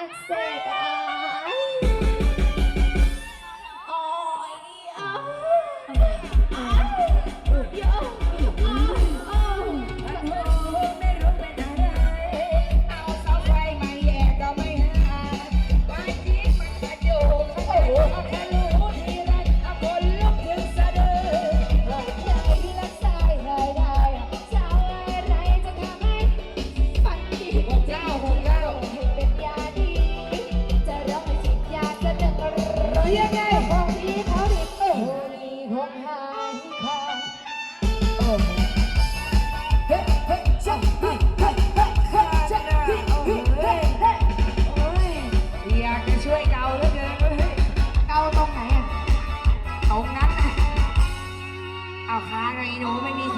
อักเสบอะโอ้ยอ่อะเยอะอะอะไม่รู้เป็อะไรอาเสาไฟมาแยกก็ไม่หายบ้านที่โอ้โอ้ทีอาคนอหยใจลยหอ้เจ้อ้ฝั เรียกไงของพี่เขาดิเออนี่ของหางคาโอ้เฮ้เฮ้ชักเฮ้เฮ้เฮ้เฮ้ชักเฮ้เฮ้เฮ้เฮ้โอ้ยอยากจะช่วยเกาเหลือเกินเว้ยเกาตรงไหนอะตรงนั้นน่ะเอาค้าไอ้หนูไม่มีเสียงเ